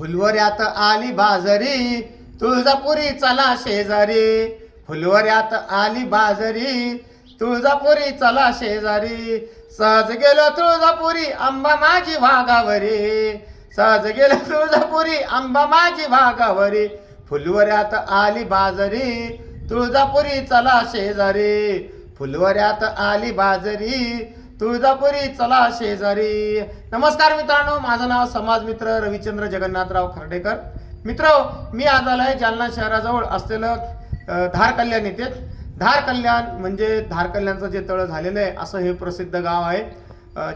फुलवऱ्यात आली बाजरी तुळजापुरी चला शेजारी. फुलवऱ्यात आली बाजरी तुळजापुरी चला शेजारी. सहज गेलो तुळजापुरी आंबा माझी भागावरी सहज गेलो तुळजापुरी आंबा माझी भागावरी फुलवऱ्यात आली बाजरी तुळजापुरी चला शेजारी. फुलवऱ्यात आली बाजरी तुळजापुरी चला शेजारी. नमस्कार मित्रांनो माझं नाव समाज मित्र रविचंद्र जगन्नाथराव खर्डेकर. मित्र मी आज आलाय जालना शहराजवळ असलेलं धार कल्याण येथे. धार कल्याण म्हणजे धार कल्याणचं जे तळ झालेलं आहे असं हे प्रसिद्ध गाव आहे.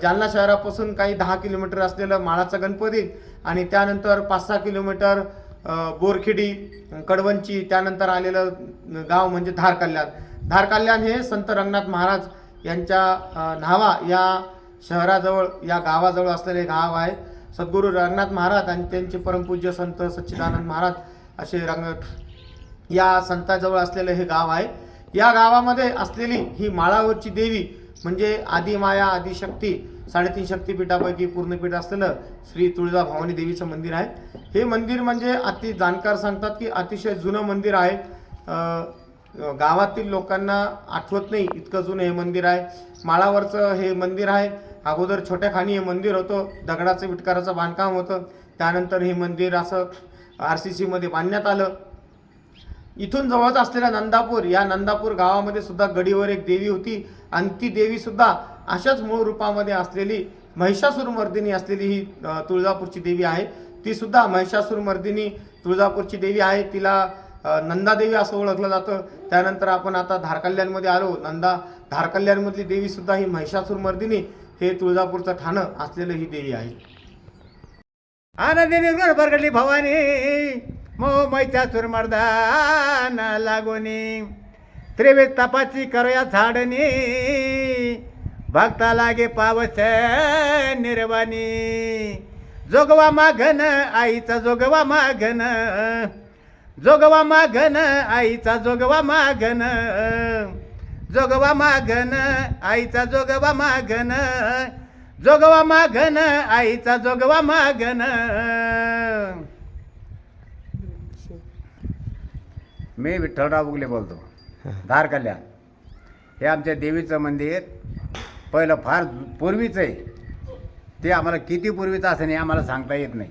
जालना शहरापासून काही दहा किलोमीटर असलेलं माळाचा गणपती आणि त्यानंतर पाच सहा किलोमीटर बोरखिडी बोरखेडी कडवंची त्यानंतर आलेलं गाव म्हणजे धार कल्याण. धार कल्याण हे संत रंगनाथ महाराज यांच्या न्हावा या शहराजवळ या गावाजवळ असलेले गाव आहे. सद्गुरू रंगनाथ महाराज आणि त्यांचे परमपूज्य संत सच्चिदानंद महाराज असे रंग या संताजवळ असलेलं हे गाव आहे. या गावामध्ये असलेली ही माळावरची देवी म्हणजे आदिमाया आदिशक्ती साडेतीन शक्तीपीठापैकी पूर्णपीठ असलेलं श्री तुळजा भवानी देवीचं मंदिर आहे. हे मंदिर म्हणजे अति जाणकार सांगतात की अतिशय जुनं मंदिर आहे. गावातील लोकांना आठवत नाही इतकं जुनं हे मंदिर आहे. माळावरचं हे मंदिर आहे. अगोदर छोट्या खाणी हे मंदिर होतं. दगडाचं विटकाराचं बांधकाम होतं. त्यानंतर हे मंदिर असं आर सी सीमध्ये बांधण्यात आलं. इथून जवळच असलेल्या नंदापूर या नंदापूर गावामध्ये सुद्धा गडीवर एक देवी होती. आणि ती देवीसुद्धा अशाच मूळ रूपामध्ये असलेली महिषासूरमर्दिनी असलेली ही तुळजापूरची देवी आहे. तीसुद्धा महिषासूरमर्दिनी तुळजापूरची देवी आहे. तिला नंदादेवी असं ओळखलं जातं. त्यानंतर आपण आता धारकल्याणमध्ये आलो. नंदा धारकल्याणमधली देवी सुद्धा ही महिषासूर मर्दिनी. हे तुळजापूरचं ठाणं असलेलं ही देवी आहे. आनंदी निर्गुण बरगडली भवानी. मो मैत्यासूर मर्दान लागोनी. त्रिवेद तपाची करूया झाडनी. भक्ता लागे पावस निर्वाणी जोगवा माघन आईचा जोगवा माघन. जोगवा मागन आईचा जोगवा मागन. जोगवा मागन आईचा जोगवा मागन. जोगवा मागन आईचा जोगवा मागन. मी विठ्ठलराव उगले बोलतो. धार कल्याण हे आमच्या देवीचं मंदिर पहिलं फार पूर्वीचं आहे. ते आम्हाला किती पूर्वीचं असं नाही आम्हाला सांगता येत नाही.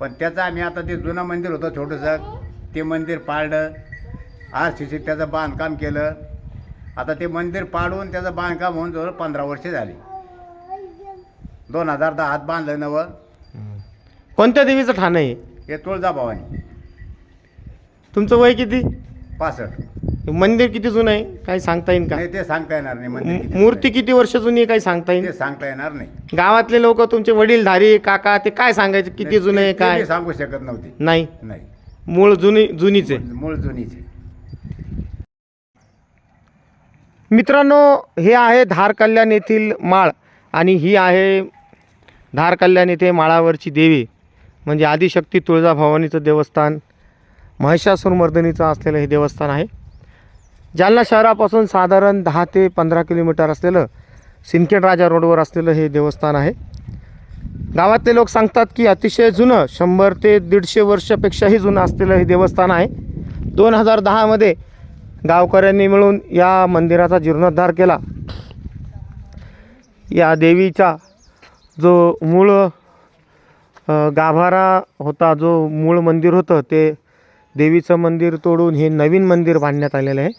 पण त्याचं आम्ही आता ते जुनं मंदिर होतं छोटंसं. ते मंदिर पाळलं आर सी सी त्याचं बांधकाम केलं. आता ते मंदिर पाडून त्याचं बांधकाम होऊन जवळ पंधरा वर्षे झाली. दोन हजार दहा हात बांधलं नवं. कोणत्या देवीचं ठाणं आहे? हे तुळजाभवानी. तुमचं वय किती? पासष्ट. मंदिर किती जुनं आहे? काही सांगता येईल का? नाही ते सांगता येणार नाही मंदिर किती मूर्ती किती वर्ष जुनी आहे काही सांगता ते येईल सांगता येणार नाही. गावातले लोक तुमचे वडीलधारी काका ते काय सांगायचे? किती जुनं आहे ते- ते काय? मी सांगू शकत नव्हती. नाही? नाही. मूळ जुनी जुनीच. आहे मूळ जुनीचे. मित्रांनो हे आहे धार कल्याण येथील माळ आणि ही आहे धार कल्याण येथे माळावरची देवी. म्हणजे आदिशक्ती तुळजाभवानीचं देवस्थान महिषासूर मर्दनीचं असलेलं हे देवस्थान आहे. जालना शहरापासून साधारण दहा ते पंधरा किलोमीटर असलेलं सिंदखेड राजा रोडवर असलेलं हे देवस्थान आहे. गावातले लोक सांगतात की अतिशय जुनं शंभर ते दीडशे वर्षापेक्षाही जुनं असलेलं हे देवस्थान आहे. दोन हजार दहामध्ये गावकऱ्यांनी मिळून या मंदिराचा जीर्णोद्धार केला. या देवीचा जो मूळ गाभारा होता जो मूळ मंदिर होतं ते देवीचं मंदिर तोडून हे नवीन मंदिर बांधण्यात आलेलं आहे.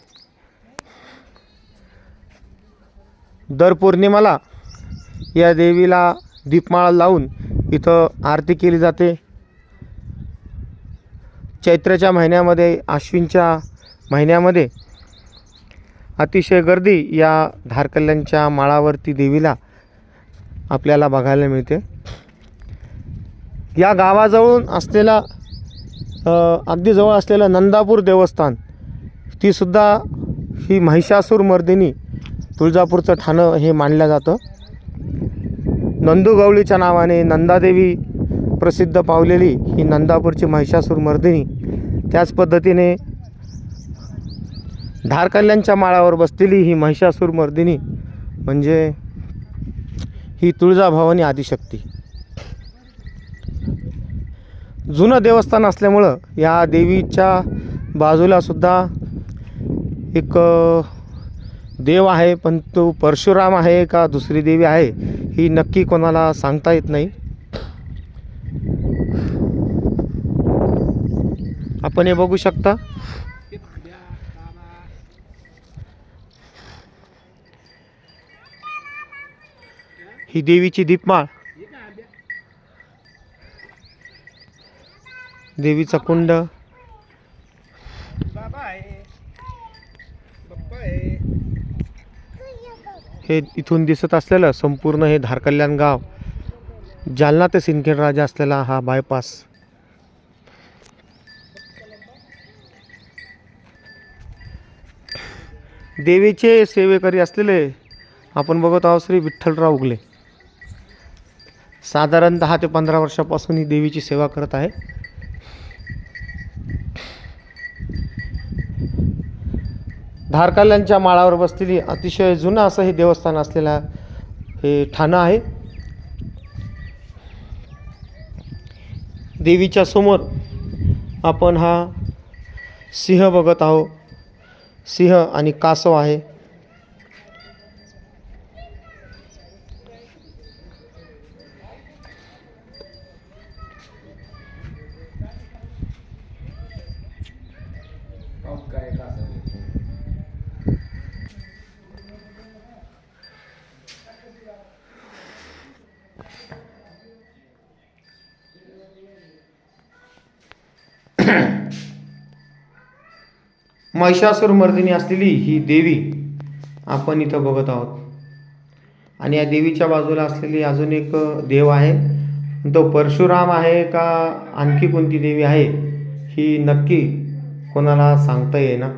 दर पौर्णिमाला या देवीला दीपमाळा लावून इथं आरती केली जाते. चैत्राच्या महिन्यामध्ये आश्विनच्या महिन्यामध्ये अतिशय गर्दी या धारकल्यांच्या माळावरती देवीला आपल्याला बघायला मिळते. या गावाजवळून असलेला अगदी जवळ असलेलं नंदापूर देवस्थान तीसुद्धा ही महिषासूर मर्दिनी तुळजापूरचं ठाणं हे मानलं जातं. नंदुगवळीच्या नावाने नंदादेवी प्रसिद्ध पावलेली ही नंदापूरची महिषासूर मर्दिनी. त्याच पद्धतीने धारकल्यांच्या माळावर बसलेली ही महिषासूर मर्दिनी म्हणजे ही तुळजाभवानी आदिशक्ती. जुनं देवस्थान असल्यामुळं या देवीच्या बाजूलासुद्धा एक देव आहे पण तो परशुराम आहे का दुसरी देवी आहे ही नक्की कोणाला सांगता येत नाही. आपण हे बघू शकता. ही देवीची दीपमाळ. देवीचा कुंड. हे इथून दिसत असलेलं संपूर्ण हे धारकल्याण गाव जालना ते सिंदखेड राजा असलेला हा बायपास देवीचे सेवेकरी असलेले आपण बघत आहोत श्री विठ्ठलराव उगले. साधारण दहा ते पंधरा वर्षापासून ही देवीची सेवा करत आहे. धारकाल्यांच्या माळावर बसलेली अतिशय जुनं असं हे देवस्थान असलेलं हे ठाणं आहे. देवीच्या समोर आपण हा सिंह बघत आहोत सिंह आणि कासव आहे. महिषासुरमर्दिनी असलेली ही देवी आपण इथं बघत आहोत. आणि या देवीच्या बाजूला असलेली अजून एक देव आहे. तो परशुराम आहे का आणखी कोणती देवी आहे ही नक्की कोणाला सांगता येईना.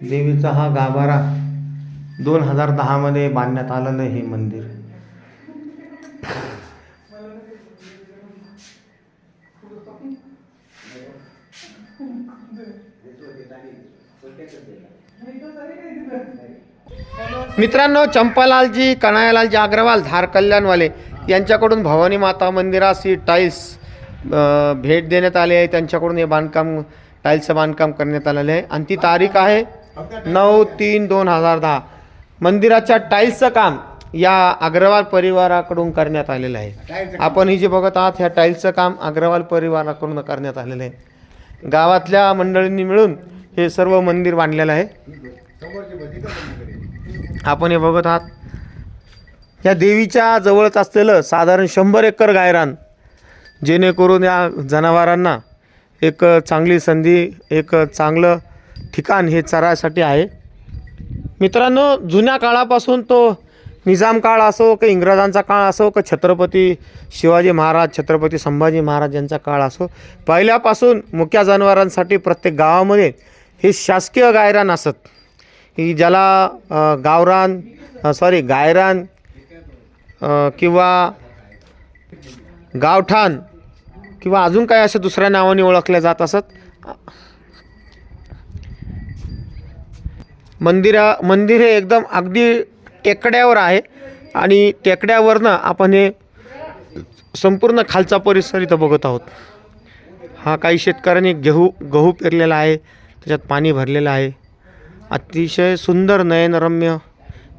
देवीचा हा गाभारा दोन हजार दहामध्ये बांधण्यात आलेलं हे मंदिर. मित्रांनो चंपालालजी कनायालालजी अग्रवाल धार कल्याणवाले यांच्याकडून भवानी माता मंदिरास ही टाईल्स भेट देण्यात आली आहे. त्यांच्याकडून हे बांधकाम टाईल्सचं बांधकाम करण्यात आलेलं आहे. आणि ती तारीख आहे नऊ तीन दोन हजार दहा. मंदिराच्या टाईल्सचं काम या अग्रवाल परिवाराकडून करण्यात आलेलं आहे. आपण ही जे बघत आहात ह्या टाईल्सचं काम अग्रवाल परिवाराकडून करण्यात आलेलं आहे. गावातल्या मंडळींनी मिळून हे सर्व मंदिर बांधलेलं आहे. आपण हे बघत आहात. या देवीच्या जवळच असलेलं साधारण शंभर एकर गायरान जेणेकरून या जनावरांना एक चांगली संधी एक चांगलं ठिकाण हे चरासाठी आहे. मित्रांनो जुन्या काळापासून तो निजाम काळ असो का इंग्रजांचा काळ असो का छत्रपती शिवाजी महाराज छत्रपती संभाजी महाराज यांचा काळ असो पहिल्यापासून मुक्या जनावरांसाठी प्रत्येक गावामध्ये हे शासकीय गायरान असत. की ज्याला गावरान सॉरी गायरान किंवा गावठाण किंवा अजून काही अशा दुसऱ्या नावाने ओळखल्या जात असत. मंदिरा मंदिर हे एकदम अगदी टेकड्यावर आहे आणि टेकड्यावरनं आपण हे संपूर्ण खालचा परिसर इथं बघत आहोत. हा काही शेतकऱ्यांनी गहू गहू पेरलेला आहे त्याच्यात पाणी भरलेलं आहे. अतिशय सुंदर नयनरम्य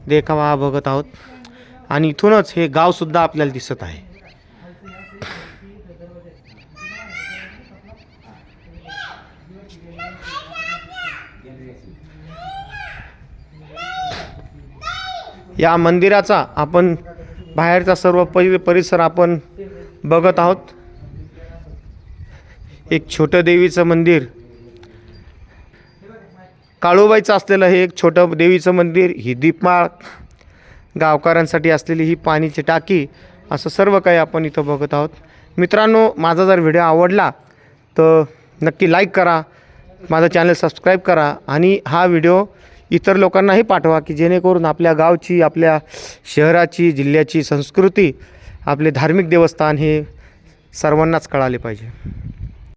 देखावा हा बघत आहोत. आणि इथूनच हे गावसुद्धा आपल्याला दिसत आहे. या मंदिराचा आपण बाहेरचा सर्व परि परिसर आपण बघत आहोत. एक छोटं देवीचं मंदिर. काळूबाईचं असलेलं हे एक छोटं देवीचं मंदिर ही दीपमाळ गावकऱ्यांसाठी असलेली ही पाणीची टाकी असं सर्व काही आपण इथं बघत आहोत. मित्रांनो माझा जर व्हिडिओ आवडला तर नक्की लाईक करा माझं चॅनल सबस्क्राईब करा आणि हा व्हिडिओ इतर लोकांनाही पाठवा की जेणेकरून आपल्या गावची आपल्या शहराची जिल्ह्याची संस्कृती आपले धार्मिक देवस्थान हे सर्वांनाच कळाले पाहिजे.